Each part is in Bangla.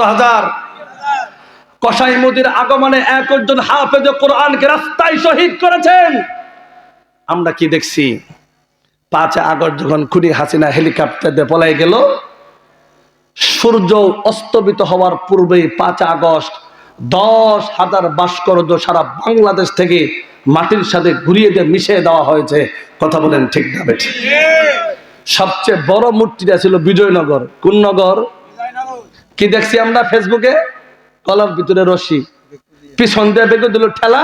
কত কসাই মোদির আগমনে একজন হাফেজ কোরআনকে রাস্তায় শহীদ করেছেন। আমরা কি দেখছি? পাঁচ আগস্ট যখন খুনি হাসিনা হেলিকপ্টার দিয়ে পলাই গেল, সূর্য অস্তমিত হওয়ার পূর্বেই পাঁচ আগস্ট দশ হাজার ভাস্কর্য সারা বাংলাদেশ থেকে মাটির সাথে ঘুরিয়ে দিয়ে মিশিয়ে দেওয়া হয়েছে। কথা বলেন ঠিক না সবচেয়ে বড় মূর্তিটা ছিল বিজয়নগর। কোন নগর? কি দেখছি আমরা ফেসবুকে কলার ভিতরে রশি। পিছন দিয়ে বেগে দিল ঠেলা,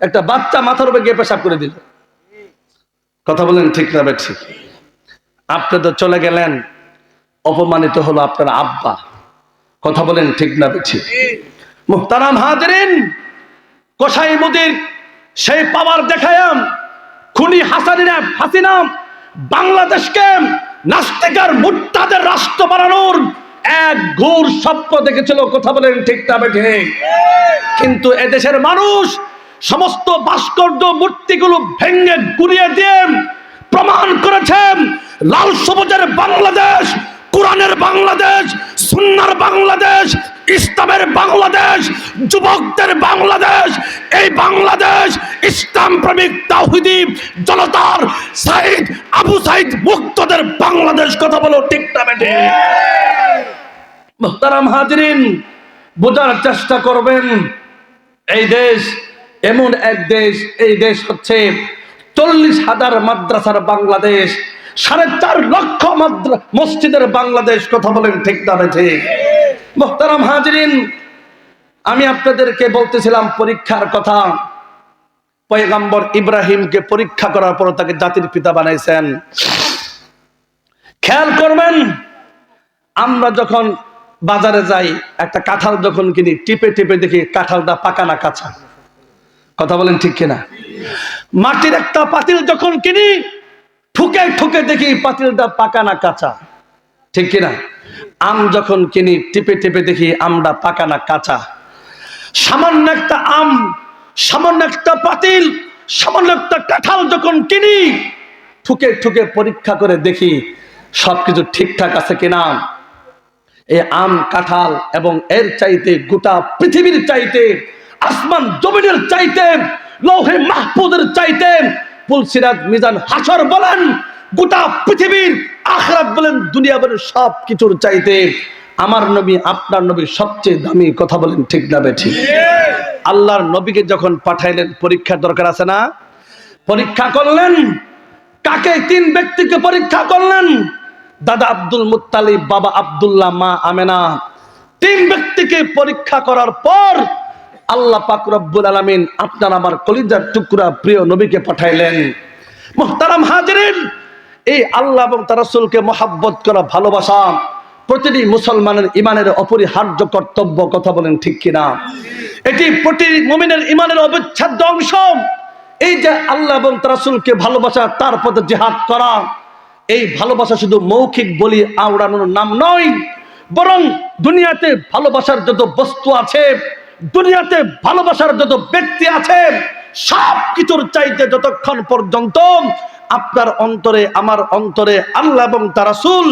একটা বাচ্চা মাথার উপরে গিয়ে পেশাব করে দিল। কথা বলেন ঠিক না বেঠি আপনি তো চলে গেলেন, অপমানিত হলো আপনার আব্বা। কথা বলেন ঠিক না বেঠি মুহতারাম হাজরিন কোসাই মুদির, সেই পাওয়ার দেখায়াম, খুনি হাসানিনা হাসিনাম, বাংলাদেশকে নাস্তিকার মুট্টাদের রাষ্ট্র বানানোর এক ঘোর স্বপ্ন দেখেছিল, কথা বলেন ঠিক না বেঠে। কিন্তু এদেশের মানুষ সমস্ত ভাস্কর্য মূর্তিগুলো ভেঙে গুড়িয়ে দিয়ে প্রমাণ করেছেন লাল সবুজের বাংলাদেশ, কোরআনের বাংলাদেশ, সুন্নার বাংলাদেশ, ইসলামের বাংলাদেশ, যুবকদের বাংলাদেশ, এই বাংলাদেশ ইসলাম প্রেমিক তাহিদি জনতার সাইদ আবু সাইদ মুক্তদের বাংলাদেশ, কথা বলো ঠিক না মোহতারাম হাজরিন, বোঝার চেষ্টা করবেন, এই দেশ এমন এক দেশ, এই দেশ হচ্ছে চল্লিশ হাজার মাদ্রাসার বাংলাদেশ, সাড়ে চার লক্ষ মসজিদের বাংলাদেশ, কথা বলেন ঠিক না ঠিক? মোহতারাম হাজরিন, আমি আপনাদেরকে বলতেছিলাম পরীক্ষার কথা। পয়গাম্বর ইব্রাহিমকে পরীক্ষা করার পর তাকে জাতির পিতা বানাইছেন। খেয়াল করবেন, আমরা যখন বাজারে যাই, একটা কাঁঠাল যখন কিনি, টিপে টিপে দেখি কাঁঠালটা পাকা না কাঁচা। কথা বলেন ঠিক কিনা? মাটির একটা পাতিল যখন কিনি, ঠুকে ঠুকে দেখি পাতিলটা পাকা না কাঁচা। ঠিক কিনা? আম যখন কিনি, টিপে টিপে দেখি আমটা পাকা না কাঁচা। সামান্য একটা আম, সামান্য একটা পাতিল, সামান্য একটা কাঁঠাল যখন কিনি, ঠুকে ঠুকে পরীক্ষা করে দেখি সবকিছু ঠিকঠাক আছে কিনা। এই আম, কাঁঠাল এবং এর চাইতে গোটা পৃথিবীর চাইতে, আসমান জমিনের চাইতে, লৌহে মাহফুজের চাইতে পুলসিরাজ মিজান হাসর বলেন, গোটা পৃথিবীর আখরাত বলেন দুনিয়া বলেন সব কিছুর চাইতে। আমার নবী, আপনার নবী সবচেয়ে দামি কথা বলেন, ঠিক না বেঠি আল্লাহর নবীকে যখন পাঠাইলেন, পরীক্ষার দরকার আছে না? পরীক্ষা করলেন, কাকে তিন ব্যক্তিকে পরীক্ষা করলেন? দাদা আব্দুল মুত্তালিব, বাবা আব্দুল্লাহ, মা আমেনা। তিন ব্যক্তিকে পরীক্ষা করার পর আল্লাহ পাক রব্বুল আলামিন আপনার আমার কলিজার টুকরা প্রিয় নবীকে পাঠাইলেন। মুহতারাম হাজিরিন, এই আল্লাহ এবং তার মহাব্বত করা ভালোবাসা প্রতিটি মুসলমানের ইমানের অপরিহার্য কর্তব্য, কথা বলেন ঠিক কিনা? এটি প্রতি মুমিনের ইমানের অবিচ্ছেদ্য অংশ। এই যে আল্লাহ এবং তার ভালোবাসা, তার পথে জিহাদ করা এই ভালোবাসা শুধু মৌখিক বলি আওড়ানোর নাম নয় বরং দুনিয়াতে ভালোবাসার যত বস্তু আছে দুনিয়াতে ভালোবাসার যত ব্যক্তি আছে সব কিছুর চাইতে যতক্ষণ পর্যন্ত আপনার অন্তরে আমার অন্তরে আল্লাহ এবং তার রাসূল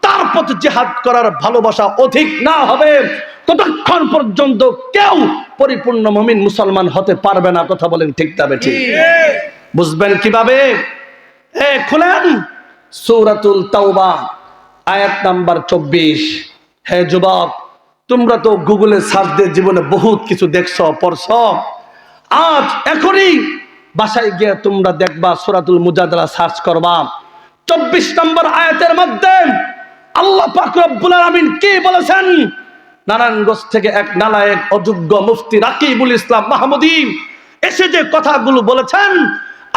তার পথে জেহাদ করার ভালোবাসা অধিক না হবে ততক্ষণ পর্যন্ত কেউ পরিপূর্ণ মমিন মুসলমান হতে পারবে না। কথা বলেন ঠিক তবে ঠিক। বুঝবেন কীভাবে? এ খুলেন। সৌরাতুল তাওবা, আয়াত নাম্বার চব্বিশ। হে যুবক, তোমরা তো গুগলে সার্চ দিয়ে জীবনে বহুত কিছু দেখছ, পড়ছ। আজ এখনই বাসায় গিয়ে তোমরা দেখবা সূরাতুল মুজাদালা সার্চ করবা। চব্বিশ নম্বর আয়াতের মধ্যে আল্লাহ পাক রব্বুল আলামিন কি বলেছেন? নারায়ণগঞ্জ থেকে এক নালায়েক অযোগ্য মুফতি রাকিবুল ইসলাম মাহমুদি এসে যে কথাগুলো বলেছেন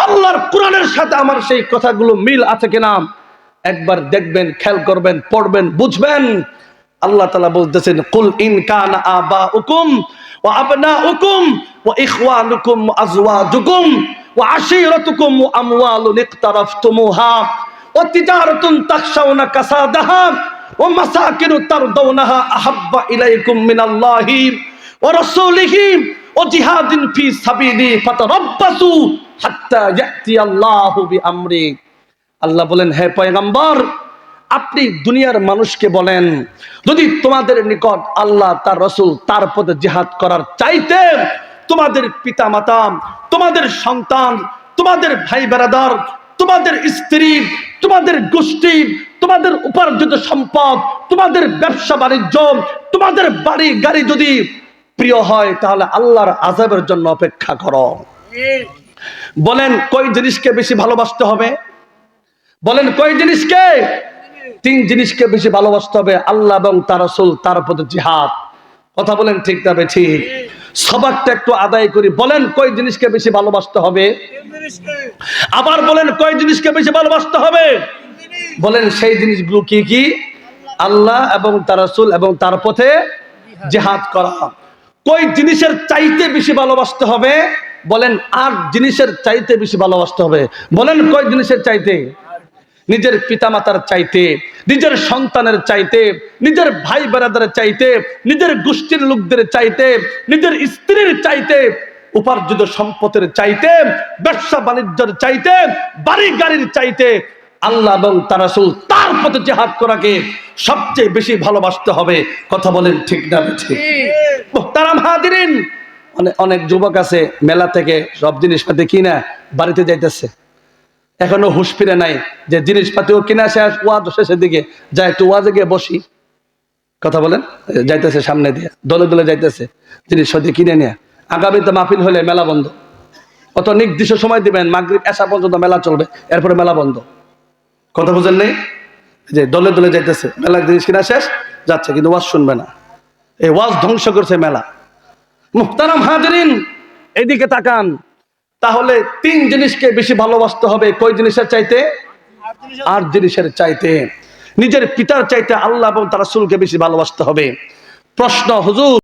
আল্লাহর কোরআনের সাথে আমার সেই কথাগুলো মিল আছে কিনা? একবার দেখবেন, খেয়াল করবেন, পড়বেন, বুঝবেন। আল্লাহ তালা বলতেছেন, কুল ইন কান আবা উকুম ও আবনা উকুম ও ইখওয়ানুকুম আজওয়াজুকুম ও আশিরাতুকুম ও আমওয়ালুন ইকতারাফতুমুহা ও তিজারাতুন তাখশাউনা কাসাদাহা ও মাসাকিনু তারদাউনাহা আহাব্বা ইলাইকুম মিনাল্লাহি ওয়া রাসূলিহি ও জিহাদিন ফি সাবিলি ফাতারাব্বাসু। আল্লাহ বলেন, হে পয়গম্বর, আপনি দুনিয়ার মানুষকে বলেন, যদি তোমাদের নিকট আল্লাহ তার রসুল তার পথে জেহাদ করার চাইতে তোমাদের পিতা মাতা তোমাদের সন্তান, তোমাদের ভাই বেড়াদার তোমাদের স্ত্রী, তোমাদের গোষ্ঠী, তোমাদের উপার্জিত সম্পদ, তোমাদের ব্যবসা বাণিজ্য, তোমাদের বাড়ি গাড়ি যদি প্রিয় হয়, তাহলে আল্লাহর আজাবের জন্য অপেক্ষা করো। বলেন কই জিনিসকে বেশি ভালোবাসতে হবে? বলেন কই জিনিসকে? তিন জিনিসকে বেশি ভালোবাসতে হবে, আল্লাহ এবং তার রসুল, তার পথে জিহাদ। কথা বলেন ঠিক তবে ঠিক? সবাকটা একটু আদায় করি। বলেন কই জিনিসকে বেশি ভালোবাসতে হবে? আবার বলেন কয় জিনিসকে বেশি ভালোবাসতে হবে? বলেন সেই জিনিসগুলো কি কি? আল্লাহ এবং তার রাসূল এবং তার পথে জেহাদ করা। কই জিনিসের চাইতে বেশি ভালোবাসতে হবে? বলেন আর জিনিসের চাইতে বেশি ভালোবাসতে হবে। বলেন কয় জিনিসের চাইতে? নিজের পিতামাতার চাইতে নিজের সন্তানের চাইতে নিজের ভাই বেড়াদের চাইতে নিজের গোষ্ঠীর লোকদের চাইতে নিজের স্ত্রীর চাইতে উপার্জিত সম্পদের চাইতে ব্যবসা বাণিজ্যের চাইতে বাড়ি গাড়ির চাইতে আল্লাহ এবং তার রাসূল তার পথে জেহাদ করাকে সবচেয়ে বেশি ভালোবাসতে হবে। কথা বলেন ঠিক না ঠিক? মোহতারাম হাদিরিন অনেক অনেক যুবক আছে, মেলা থেকে সব জিনিসপাতি কিনা বাড়িতে যাইতেছে। এখনও হুশ ফিরে নাই যে জিনিসপাতিও কিনা শেষ ওয়াজ শেষের দিকে যা একটু ওয়াজে গিয়ে বসি। কথা বলেন? যাইতেছে সামনে দিয়ে, দলে দলে যাইতেছে, জিনিসপাতি কিনে নিয়ে। আগামীতে মাহফিল হলে মেলা বন্ধ। অত নির্দিষ্ট সময় দিবেন, মাগরিব এসা পর্যন্ত মেলা চলবে, এরপরে মেলা বন্ধ। কথা বুঝেন নেই? যে দলে দলে যাইতেছে মেলা জিনিস কিনা শেষ, যাচ্ছে, কিন্তু ওয়াজ শুনবে না। এই ওয়াজ ধ্বংস করছে মেলা। মুহতারাম হাজরিন, এদিকে তাকান। তাহলে তিন জিনিসকে বেশি ভালোবাসতে হবে কই জিনিসের চাইতে? আর জিনিসের চাইতে। নিজের পিতার চাইতে আল্লাহ এবং তার রাসূলকে বেশি ভালোবাসতে হবে। প্রশ্ন, হুজুর